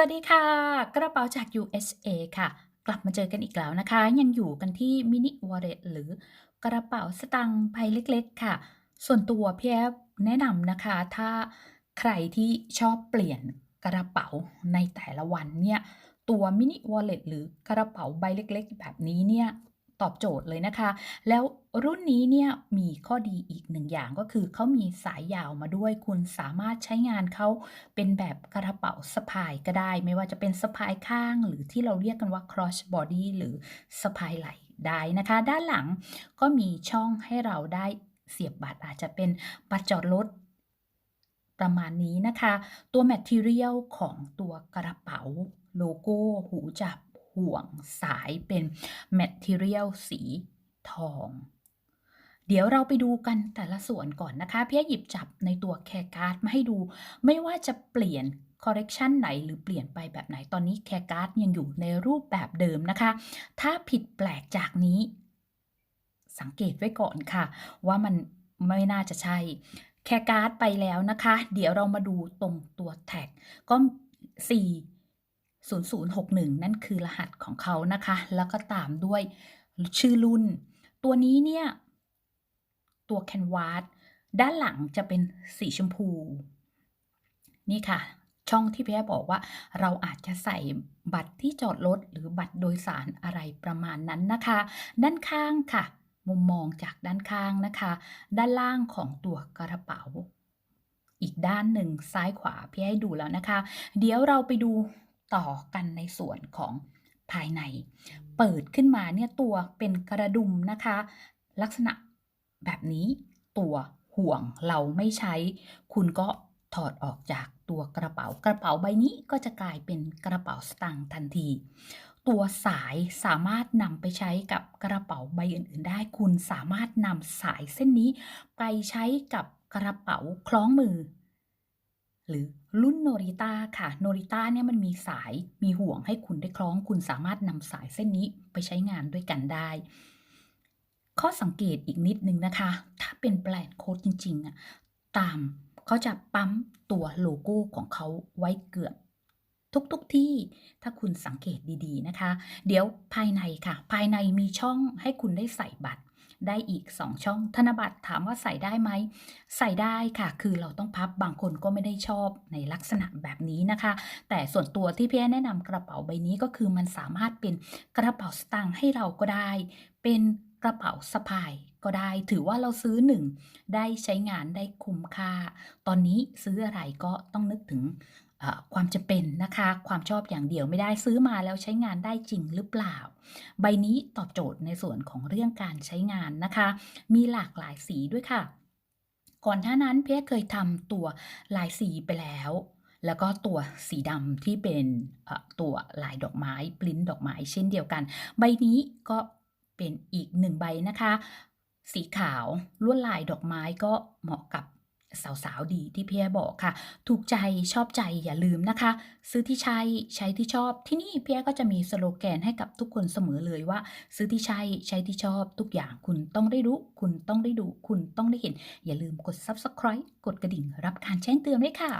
สวัสดีค่ะ กระเป๋าจาก USA ค่ะ กลับมาเจอกันอีกแล้วนะคะ ยังอยู่กันที่มินิวอลเล็ตหรือกระเป๋าสตางค์ใบเล็กๆ ค่ะ ส่วนตัวพี่แอฟแนะนำนะคะ ถ้าใครที่ชอบเปลี่ยนกระเป๋าในแต่ละวันเนี่ย ตัวมินิวอลเล็ตหรือกระเป๋าใบเล็กๆ แบบนี้เนี่ย ตอบโจทย์เลยนะคะ แล้วรุ่นนี้เนี่ยมีข้อดีอีกหนึ่งอย่างก็คือเขามีสายยาวมาด้วยคุณสามารถใช้งานเขาเป็นแบบกระเป๋าสะพายก็ได้ ไม่ว่าจะเป็นสะพายข้างหรือที่เราเรียกกันว่า cross body หรือสะพายไหล่ได้นะคะ ด้านหลังก็มีช่องให้เราได้เสียบบัตรอาจจะเป็นบัตรจอดรถประมาณนี้นะคะ ตัว Material ของตัวกระเป๋าโลโก้ หูจับ ห่วงสายเป็น Material สีทอง เดี๋ยวเราไปดูกันแต่ละส่วนก่อนนะคะ พี่หยิบจับในตัวแคร์การ์ดมาให้ดู ไม่ว่าจะเปลี่ยนคอ r เร c ชันไหนหรือเปลี่ยนไปแบบไหนตอนนี้แคร์การ์ดยังอยู่ในรูปแบบเดิมนะคะ ถ้าผิดแปลกจากนี้ สังเกตไว้ก่อนค่ะ ว่ามันไม่น่าจะใช่ แคร์การ์ดไปแล้วนะคะ เดี๋ยวเรามาดูตรงตัวแท็กก็4 0061 นั่นคือรหัสของเขานะคะ แล้วก็ตามด้วยชื่อรุ่น ตัวนี้เนี่ย ตัวแคนวาสด้านหลังจะเป็นสีชมพู นี่ค่ะ ช่องที่พี่แอบอกว่าเราอาจจะใส่บัตรที่จอดรถหรือบัตรโดยสารอะไรประมาณนั้นนะคะ ด้านข้างค่ะ มุมมองจากด้านข้างนะคะ ด้านล่างของตัวกระเป๋า อีกด้านหนึ่งซ้ายขวาพี่ให้ดูแล้วนะคะ เดี๋ยวเราไปดู ต่อกันในส่วนของภายใน เปิดขึ้นมาเนี่ยตัวเป็นกระดุมนะคะ ลักษณะแบบนี้ตัวห่วงเราไม่ใช้ คุณก็ถอดออกจากตัวกระเป๋ากระเป๋าใบนี้ก็จะกลายเป็นกระเป๋าสตางค์ทันที ตัวสายสามารถนำไปใช้กับกระเป๋าใบอื่น ๆ ได้ คุณสามารถนำสายเส้นนี้ ไปใช้กับกระเป๋าคล้องมือ หรือรุ่นโนริต้าค่ะโนริต้าเนี่ยมันมีสายมีห่วงให้คุณได้คล้อง คุณสามารถนำสายเส้นนี้ไปใช้งานด้วยกันได้ ข้อสังเกตอีกนิดนึงนะคะ ถ้าเป็นแบรนด์โค้ดจริงๆอะตามเขาจะปั๊มตัวโลโก้ของเขาไว้เกือบทุกๆทที่ถ้าคุณสังเกตดีๆนะคะ เดี๋ยวภายในค่ะ ภายในมีช่องให้คุณได้ใส่บัตร ได้อีก 2 ช่อง ธนบัตรถามว่าใส่ได้ไหม ใส่ได้ค่ะ คือเราต้องพับบางคนก็ไม่ได้ชอบในลักษณะแบบนี้นะคะ แต่ส่วนตัวที่พี่แนะนำกระเป๋าใบนี้ก็คือมันสามารถเป็นกระเป๋าสตางค์ให้เราก็ได้ เป็นกระเป๋าสะพายก็ได้ถือว่าเราซื้อหนึ่งได้ใช้งานได้คุ้มค่า ตอนนี้ซื้ออะไรก็ต้องนึกถึง ความจะเป็นนะคะ ความชอบอย่างเดียวไม่ได้ซื้อมาแล้วใช้งานได้จริงหรือเปล่า ใบนี้ตอบโจทย์ในส่วนของเรื่องการใช้งานนะคะ มีหลากหลายสีด้วยค่ะ ก่อนหน้านั้นเพียเคยทำตัวลายสีไปแล้วแล้วก็ตัวสีดำที่เป็นตัวลายดอกไม้ปริ้นดอกไม้เช่นเดียวกัน ใบนี้ก็เป็นอีกหนึ่งใบนะคะ สีขาวลวดลายดอกไม้ก็เหมาะกับ สาวๆดีที่พี่แอบอกค่ะ ถูกใจชอบใจอย่าลืมนะคะ ซื้อที่ใช้ใช้ที่ชอบที่นี่พี่แอก็จะมีสโลแกนให้กับทุกคนเสมอเลยว่า ซื้อที่ใช้ใช้ที่ชอบทุกอย่างคุณต้องได้รู้ คุณต้องได้ดู คุณต้องได้เห็น อย่าลืมกด subscribe กดกระดิ่ง รับการแจ้งเตือนด้วยค่ะ